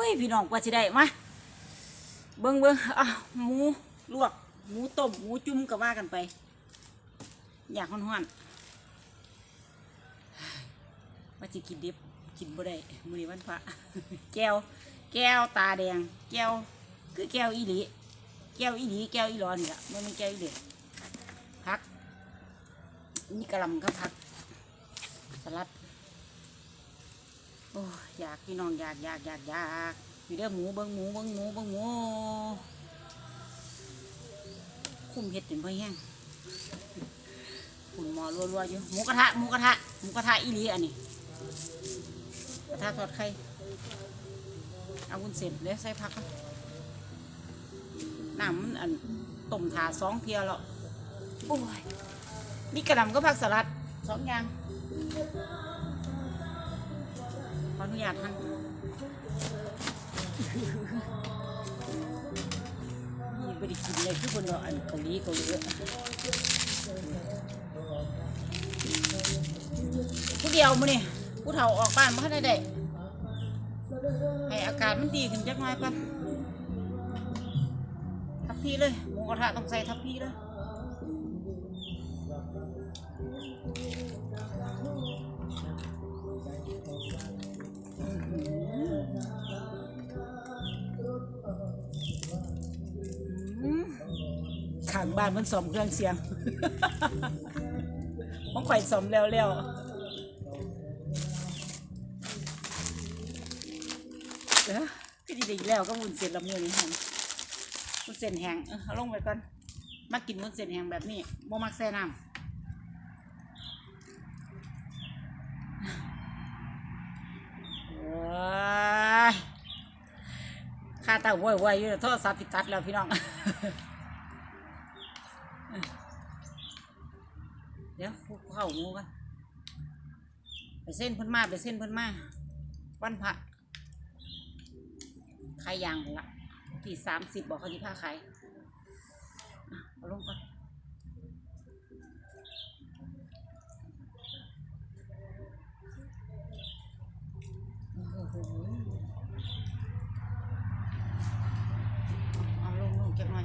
อ้ยพี่น้องกว่าสิได้มาเบิ่งเบิ่งอะหมูลวกหมูต้มหมูจุ่มก็ว่ากันไป อยากฮ้อนๆว่าสิกินดิบกินบ่ได้มือนี้วันพระแก้ว แก้วตาแดง แก้ว คือแก้วอีหลีแก้วอีหลีแก้วอีหลอนนี่ล่ะบ่แม่แก้วอีหลีพัก นี่กะหล่ำก็พักสลัด โอ้ยอยากพี่น้องอยากอยากอยากอยากมีเด้อหมูเบิ้งหมูเบิ้งหมูเบิ้งหมูคุ้มเห็ดเป็นพ่อแห้งขุนหมอรัวๆอยู่หมูกระทะหมูกระทะหมูกระทะอีหลีอันนี้กระทะทอดไข่เอาวุ้นเส้นเลยใส่ผักน้ำมันอันต้มถาสองเทียแล้วโอ้ยนี่กระหลำก็ผักสลัดสองอย่าง ออนุญาตท่านนี่บริกินเลยคือคนเราอันเกาหลีเกาหลีผู้เดียวมื้นี่ผู้เฒ่าออกบ้านมาได้ได้ให้อากาศมันดีขึ้นจักหน่อยก่อนทับพี่เลยหมูกระทะต้องใส่ทับพี่เลยางบ้านมันสมเครื่องเสียงมันข่อยสมแล้วแล้วเออก็ดีอีกแล้วก็วุ้นเส้นละมือนี่ฮะวุ้นเส้นแห้งเออเอาลงไปก่อนมากินวุ้นเส้นแห้งแบบนี้บ่มักแซ่น้ำโอ้ยข้าตาว้ยว้ยอยู่โทรศัพท์ติดตัดแล้วพี่น้อง เดี๋ยว มูกันไปเส้นเพิ่นมาไปเส้นเพิ่นมาวันพระขายยางละที่สามสิบบอกเขาที่ผ้าขายเอาลงก่อนโอ้โห เอาลงลงเก็บหน่อย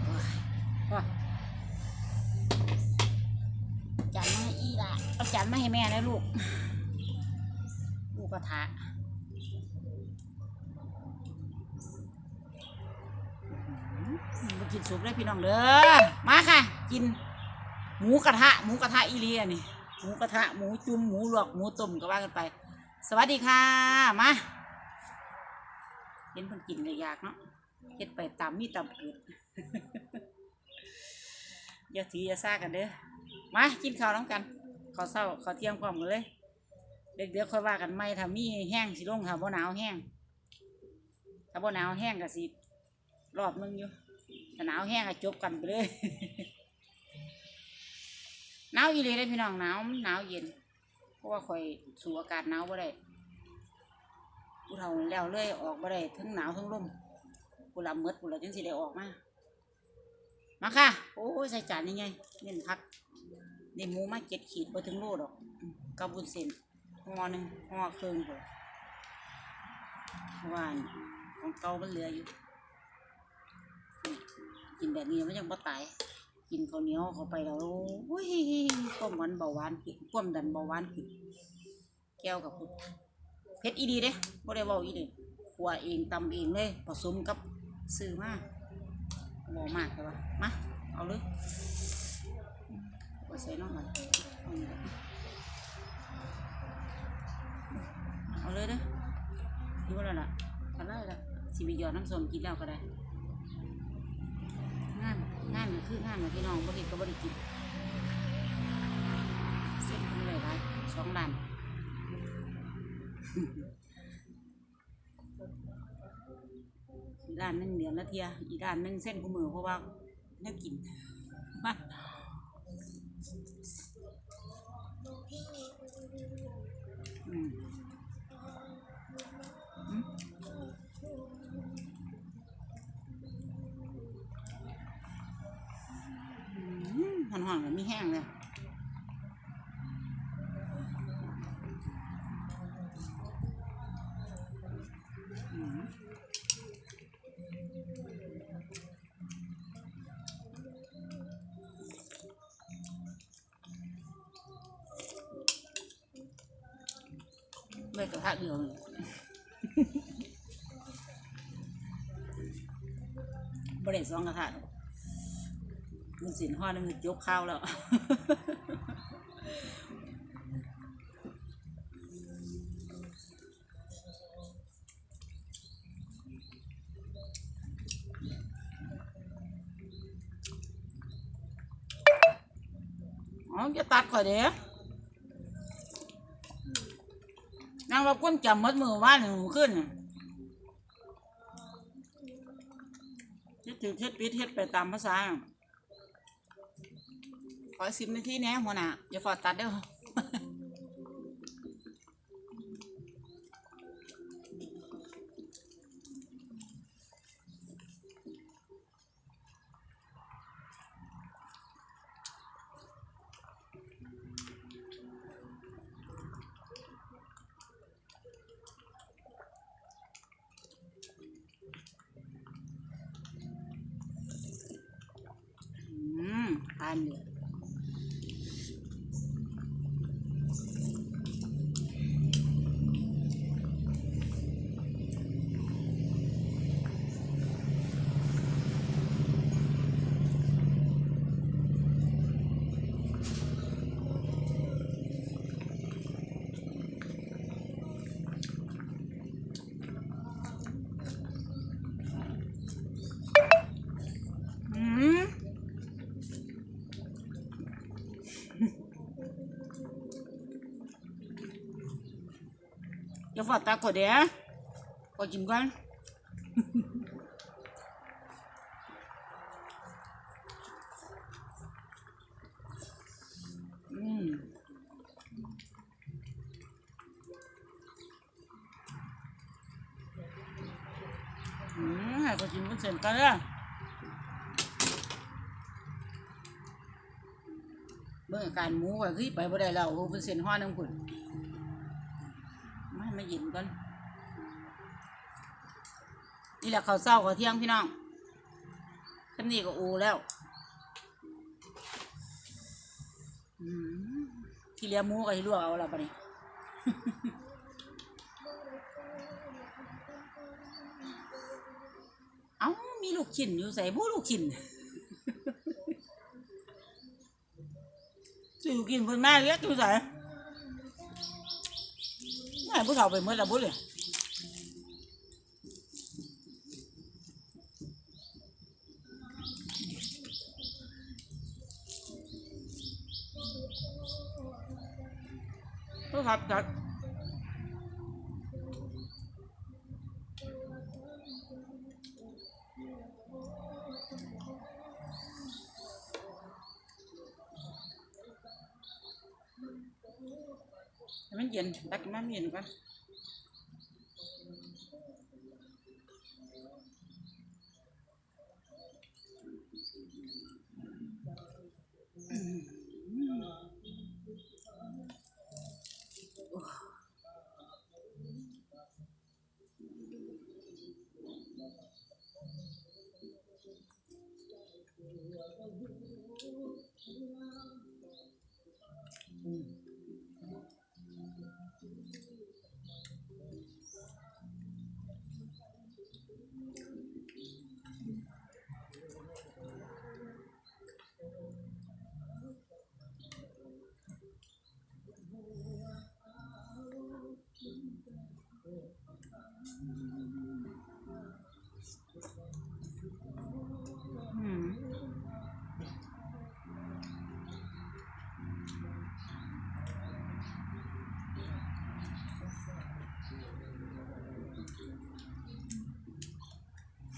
โอ้ยก็จานมาให้อีละเอานมาให้แม่นะลูก ลูกกระทะมากินสุกเลยพี่น้องเด้อ มาค่ะ กิน หมูกระทะ หมูกระทะอีเลียนี่ หมูกระทะ หมูจุ่ม หมูหลวก หมูต้มก็ว่ากันไป สวัสดีค่ะ มา เห็นคนกินเลยอยากเนาะเฮ็ดไปตามมีตามเกิดอย่าถืออย่าซ่ากันเด้อ มา กินข้าวน้ำกัน ขาวเช้าเขาวเที่ยงพร้อมกันเลย เด็กเดี๋ยวค่อยว่ากันไม่ถ้ามีแห้งสิลงถ้าบ่หนาวแห้งถ้าบ่หนาวแห้งก็สิรอบนึงอยู่ถ้าหนาวแห้งก็จบกันไปเลย หนาวอีเลยได้พี่น้องหนาวหนาวเย็น เพราะว่าข่อยสู่อากาศหนาวบ่ได้ผู้เฒ่าแล้วเลยออกมาได้ทั้งหนาวทั้งลมกูลำเมดกูละจังสิได้ออกมามาค่ะ โอ้ยใส่จานยังไงเน้นพัก ในหมูมาเจ็ดขีดไปถึงโลดอกกับบุญเส้นห่อหนึ่งห่อเครื่องเลยเพราะว่าของเก่ามันเหลืออยู่กินแบบนี้มันยังบ่ตายกินข้าวเหนียวเข้าไปแล้วโอ้ยความหวานเบาหวานขึ้นความดันเบาหวานขึ้นแก้วกับพุทเพชรอีดีเด้บ่ได้เว้าอีเด้ขัวเองตำเองเลยผสมกับซื้อมาบ่มากเลยว่ะมาเอาเลย ใส่น้องมันเอาเลยเด้อดูแล้วล่ะกันเลยล่ะสิไปหยอดน้ำส้มกินแล้วก็ได้ งานงานก็คืองานนพี่น้องบ่เฮ็ดก็บ่ได้กินเส้นเพิ่นเลยหลายสองล้านอีด้านหนึ่งเดือนละเทีย อีกด้านหนึ่งเส้นกูมือเพราะว่าเนื้อกินมา หอนๆแบบมีแห้งเลย ไม่กระทะเดียวนี่ บริเวณ สองกระทะหรอกมันสินห่อนึงยกข้าวแล้วอ๋อจะตัดข่อยเด้นางว่าก้นจำมัดมือว่านหนูขึ้น จึงเฮ็ดถือเฮ็ดปิดเฮ็ดไปตามภาษา ขอสิบนาทีแหน่หัวหน้าอย่าฟอดตัดเด้อ มท อย่าฟอดตาก่อนเด้อก่อนกินก่อนอืมอืมให้ก็กินมันเสร็จกันเลยเบิ่งอาการหมูก็คือไปบ่ได้แล้วโอ้เพิ่นเส้นฮ้อนน้ำพุ่น มามาหยินก่อน นี่แหละเขาเศร้าเขาเที่ยงพี่น้องคันนี้ก็อูแล้วที่เลียมูก็ให้ลวกเอาละปะนี่เอ้ามีลูกชิ้นอยู่ใส่บูลูกชิ้นซื้อกินเพิ่นแมาเรียกอยู่ใส่ ไม่ผู้เฒ่าไปเมื่อละบุญเลยผู้ขับจัด ให้มันเย็นตั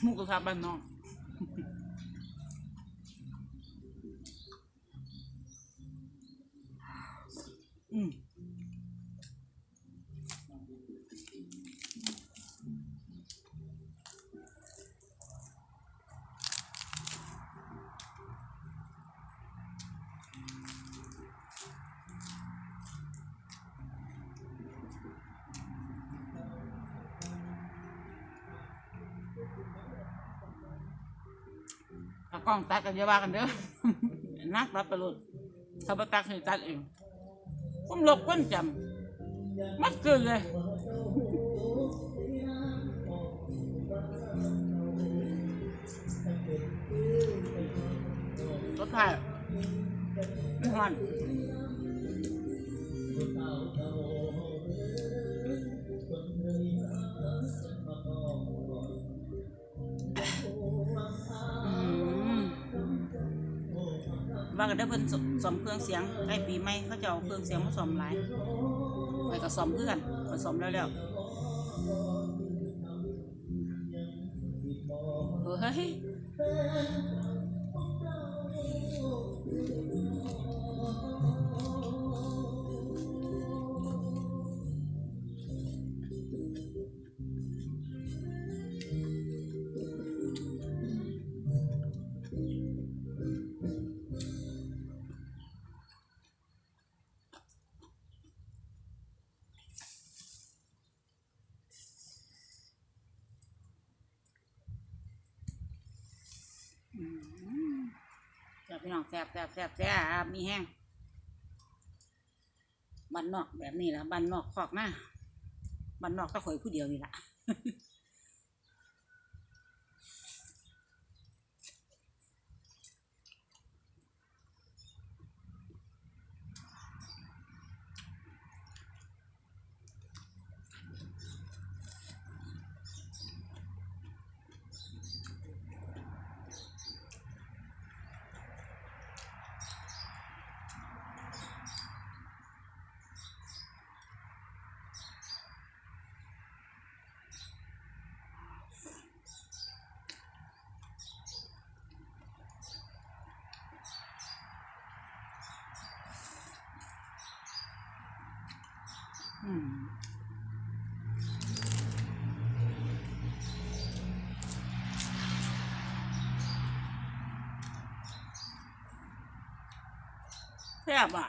หมูกระทะบ้านนอก กล้องตัดกันเยาว่ากันเด้อ นักรับประโลดเขาไปตักให้ตัดเองคุ้มหลบก้นจำมัดเกินเลย รสชาติไม่หัน ได้เพิ่นสอมเครื่องเสียงใกล้ปีใหม่เขาจะเอาเครื่องเสียงมาสอมหลายไปก็สอมเพื่อนผสมแล้วแล้วเฮ้ย แซ่บแซ่บแซ่บแซ่บมีแห้งบันนอกแบบนี้ละบันนอกคอกหน้าบันนอกก็ข่อยผู้เดียวนี่ละ อืมแซ่บอะ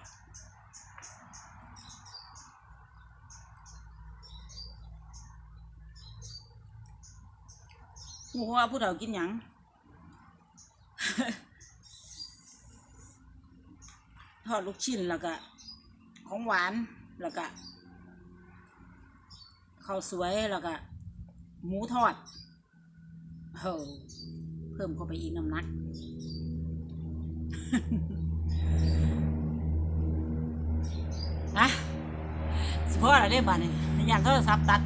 หมูว่าผู้เฒ่ากินหยัง ทอดลูกชิ้นแล้วก็ ข้าวสวยแล้วก็หมูทอดเฮ้อเพิ่มเข้าไปอีกน้ำหนัก นะสิพ่ออะไรได้บ้านี่ยานโทรศัพท์ตัด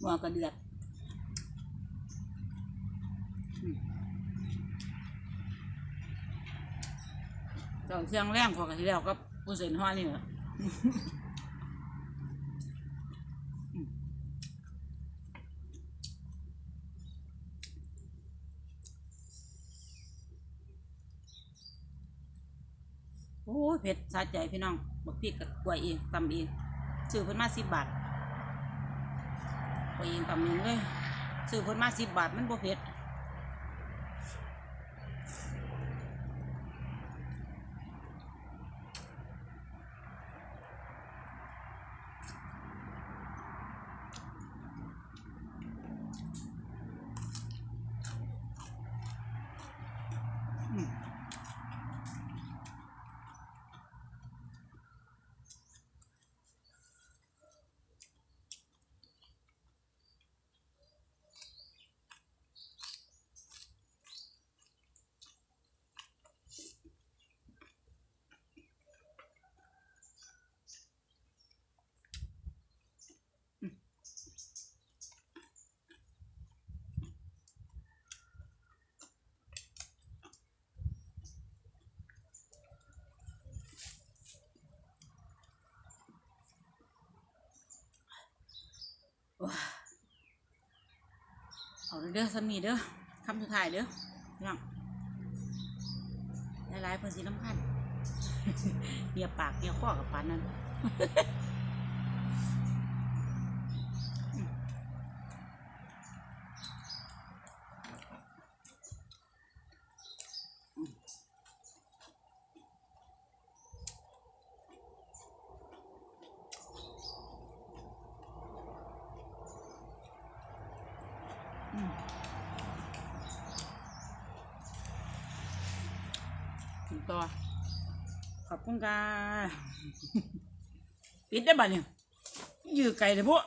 หม้อกระเดือดเจ้าเชียงแรงพอกันที่แล้วก็ผู้เสนห้อนี่เหรอโอ้เผ็ดสะใจพี่น้องบักพริกกับกล้วยเองตำเอง ซื้อเพิ่นมาสิบบาทไปเองตำเองเลยซื้อเพิ่นมาสิบบาทมันบ่เผ็ดอืมว้า เด้อสมีเด้อคำสุดท้ายเด้อพี่น้องหลายๆเพิ่นสีน้ำคันเหียบปากเหียบข้อกับปานนั้น ต่อ ขอบคุณค่ะปิดได้บ่เนี่ยยื้อไก่เลยพวก